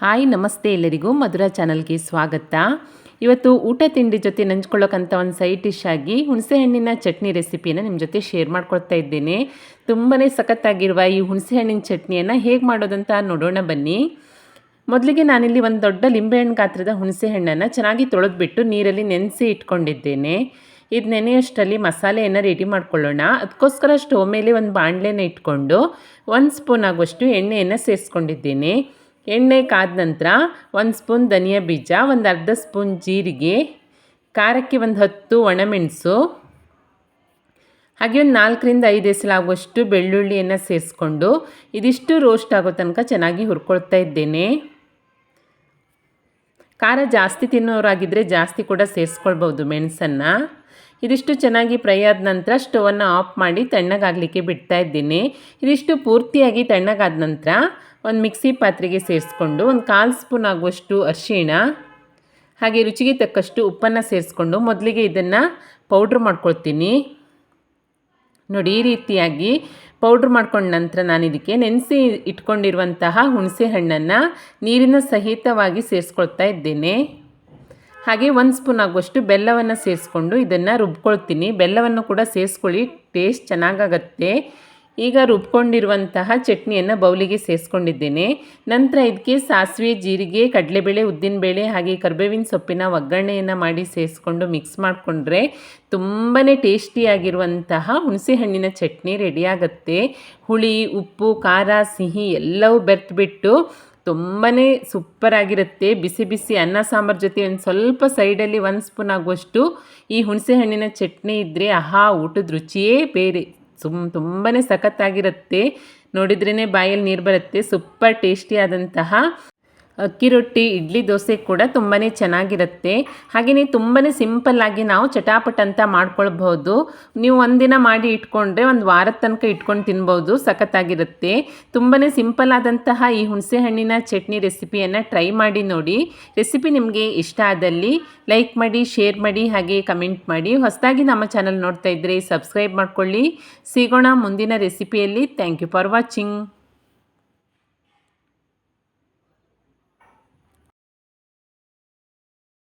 Hi, ನಮಸ್ತೆ ಎಲ್ಲರಿಗೂ ಮಧುರ ಚಾನಲ್ಗೆ ಸ್ವಾಗತ. ಇವತ್ತು ಊಟ ತಿಂಡಿ ಜೊತೆ ನಂಚ್ಕೊಳ್ಳೋಕ್ಕಂಥ ಒಂದು ಸೈಡ್ ಡಿಶ್ ಆಗಿ ಹುಣಸೆಹಣ್ಣಿನ ಚಟ್ನಿ ರೆಸಿಪಿಯನ್ನು ನಿಮ್ಮ ಜೊತೆ ಶೇರ್ ಮಾಡ್ಕೊಳ್ತಾ ಇದ್ದೇನೆ. ತುಂಬಾ ಸಖತ್ತಾಗಿರುವ ಈ ಹುಣಸೆಹಣ್ಣಿನ ಚಟ್ನಿಯನ್ನು ಹೇಗೆ ಮಾಡೋದಂತ ನೋಡೋಣ ಬನ್ನಿ. ಮೊದಲಿಗೆ ನಾನಿಲ್ಲಿ ಒಂದು ದೊಡ್ಡ ಲಿಂಬೆಹಣ್ಣು ಗಾತ್ರದ ಹುಣಸೆಹಣ್ಣನ್ನು ಚೆನ್ನಾಗಿ ತೊಳೆದ್ಬಿಟ್ಟು ನೀರಲ್ಲಿ ನೆನೆಸಿ ಇಟ್ಕೊಂಡಿದ್ದೇನೆ. ಇದು ನೆನೆಯಷ್ಟರಲ್ಲಿ ಮಸಾಲೆಯನ್ನು ರೆಡಿ ಮಾಡ್ಕೊಳ್ಳೋಣ. ಅದಕ್ಕೋಸ್ಕರ ಸ್ಟವ್ ಮೇಲೆ ಒಂದು ಬಾಣಲೆನ ಇಟ್ಕೊಂಡು ಒಂದು ಸ್ಪೂನ್ ಆಗುವಷ್ಟು ಎಣ್ಣೆಯನ್ನು ಸೇರಿಸ್ಕೊಂಡಿದ್ದೇನೆ. ಎಣ್ಣೆ ಕಾದ ನಂತರ ಒಂದು ಸ್ಪೂನ್ ಧನಿಯಾ ಬೀಜ, ಒಂದು ಅರ್ಧ ಸ್ಪೂನ್ ಜೀರಿಗೆ, ಖಾರಕ್ಕೆ ಒಂದು ಹತ್ತು ಒಣಮೆಣಸು, ಹಾಗೆ ಒಂದು ನಾಲ್ಕರಿಂದ ಐದು ಎಸಲಾಗುವಷ್ಟು ಬೆಳ್ಳುಳ್ಳಿಯನ್ನು ಸೇರಿಸ್ಕೊಂಡು ಇದಿಷ್ಟು ರೋಸ್ಟ್ ಆಗೋ ತನಕ ಚೆನ್ನಾಗಿ ಹುರ್ಕೊಳ್ತಾ ಇದ್ದೇನೆ. ಖಾರ ಜಾಸ್ತಿ ತಿನ್ನೋರಾಗಿದ್ದರೆ ಜಾಸ್ತಿ ಕೂಡ ಸೇರಿಸ್ಕೊಳ್ಬೋದು ಮೆಣಸನ್ನು. ಇದಿಷ್ಟು ಚೆನ್ನಾಗಿ ಫ್ರೈ ಆದ ನಂತರ ಸ್ಟವನ್ನು ಆಫ್ ಮಾಡಿ ತಣ್ಣಗಾಗಲಿಕ್ಕೆ ಬಿಡ್ತಾ ಇದ್ದೀನಿ. ಇದಿಷ್ಟು ಪೂರ್ತಿಯಾಗಿ ತಣ್ಣಗಾದ ನಂತರ ಒಂದು ಮಿಕ್ಸಿ ಪಾತ್ರೆಗೆ ಸೇರಿಸ್ಕೊಂಡು ಒಂದು ಕಾಲು ಸ್ಪೂನ್ ಆಗುವಷ್ಟು ಅರಿಶಿಣ, ಹಾಗೆ ರುಚಿಗೆ ತಕ್ಕಷ್ಟು ಉಪ್ಪನ್ನು ಸೇರಿಸ್ಕೊಂಡು ಮೊದಲಿಗೆ ಇದನ್ನು ಪೌಡ್ರ್ ಮಾಡ್ಕೊಳ್ತೀನಿ. ನೋಡಿ, ಈ ರೀತಿಯಾಗಿ ಪೌಡ್ರ್ ಮಾಡ್ಕೊಂಡ ನಂತರ ನಾನು ಇದಕ್ಕೆ ನೆನೆಸಿ ಇಟ್ಕೊಂಡಿರುವಂತಹ ಹುಣಸೆ ಹಣ್ಣನ್ನು ನೀರಿನ ಸಹಿತವಾಗಿ ಸೇರಿಸ್ಕೊಳ್ತಾ ಇದ್ದೇನೆ. ಹಾಗೆ ಒಂದು ಸ್ಪೂನ್ ಆಗುವಷ್ಟು ಬೆಲ್ಲವನ್ನು ಸೇರಿಸ್ಕೊಂಡು ಇದನ್ನು ರುಬ್ಕೊಳ್ತೀನಿ. ಬೆಲ್ಲವನ್ನು ಕೂಡ ಸೇರಿಸ್ಕೊಳ್ಳಿ ಟೇಸ್ಟ್ ಚೆನ್ನಾಗಾಗತ್ತೆ. ಈಗ ರುಬ್ಕೊಂಡಿರುವಂತಹ ಚಟ್ನಿಯನ್ನು ಬೌಲಿಗೆ ಸೇರಿಸ್ಕೊಂಡಿದ್ದೇನೆ. ನಂತರ ಇದಕ್ಕೆ ಸಾಸಿವೆ, ಜೀರಿಗೆ, ಕಡಲೆಬೇಳೆ, ಉದ್ದಿನಬೇಳೆ ಹಾಗೆ ಕರ್ಬೇವಿನ ಸೊಪ್ಪಿನ ಒಗ್ಗರಣೆಯನ್ನು ಮಾಡಿ ಸೇರಿಸ್ಕೊಂಡು ಮಿಕ್ಸ್ ಮಾಡಿಕೊಂಡ್ರೆ ತುಂಬಾ ಟೇಸ್ಟಿಯಾಗಿರುವಂತಹ ಹುಣಸೆಹಣ್ಣಿನ ಚಟ್ನಿ ರೆಡಿಯಾಗತ್ತೆ ಹುಳಿ, ಉಪ್ಪು, ಖಾರ, ಸಿಹಿ ಎಲ್ಲವೂ ಬೆರೆತುಬಿಟ್ಟು ತುಂಬಾ ಸೂಪರಾಗಿರುತ್ತೆ ಬಿಸಿ ಬಿಸಿ ಅನ್ನ, ಸಾಂಬಾರು ಜೊತೆ ಒಂದು ಸ್ವಲ್ಪ ಸೈಡಲ್ಲಿ ಒಂದು ಸ್ಪೂನ್ ಆಗುವಷ್ಟು ಈ ಹುಣಸೆ ಹಣ್ಣಿನ ಚಟ್ನಿ ಇದ್ದರೆ ಆಹಾ, ಊಟದ ರುಚಿಯೇ ಬೇರೆ. ಸುಮ್ ತುಂಬಾ ಸಖತ್ತಾಗಿರುತ್ತೆ. ನೋಡಿದ್ರೇ ಬಾಯಲ್ಲಿ ನೀರು ಬರುತ್ತೆ. ಸೂಪರ್ ಟೇಸ್ಟಿಯಾದಂತಹ ಅಕ್ಕಿ ರೊಟ್ಟಿ, ಇಡ್ಲಿ ದೋಸೆ ಕೂಡ ತುಂಬಾ ಚೆನ್ನಾಗಿರುತ್ತೆ. ಹಾಗೆಯೇ ತುಂಬಾ ಸಿಂಪಲ್ಲಾಗಿ ನಾವು ಚಟಾಪಟ್ ಅಂತ ಮಾಡ್ಕೊಳ್ಬಹುದು. ನೀವು ಒಂದಿನ ಮಾಡಿ ಇಟ್ಕೊಂಡ್ರೆ ಒಂದು ವಾರದ ತನಕ ಇಟ್ಕೊಂಡು ತಿನ್ಬೋದು, ಸಖತ್ತಾಗಿರುತ್ತೆ. ತುಂಬಾ ಸಿಂಪಲ್ ಆದಂತಹ ಈ ಹುಣಸೆ ಹಣ್ಣಿನ ಚಟ್ನಿ ರೆಸಿಪಿಯನ್ನು ಟ್ರೈ ಮಾಡಿ ನೋಡಿ. ರೆಸಿಪಿ ನಿಮಗೆ ಇಷ್ಟ ಆದಲ್ಲಿ ಲೈಕ್ ಮಾಡಿ, ಶೇರ್ ಮಾಡಿ, ಹಾಗೆ ಕಮೆಂಟ್ ಮಾಡಿ. ಹೊಸದಾಗಿ ನಮ್ಮ ಚಾನಲ್ ನೋಡ್ತಾ ಇದ್ದರೆ ಸಬ್ಸ್ಕ್ರೈಬ್ ಮಾಡ್ಕೊಳ್ಳಿ. ಸಿಗೋಣ ಮುಂದಿನ ರೆಸಿಪಿಯಲ್ಲಿ. Thank you for watching.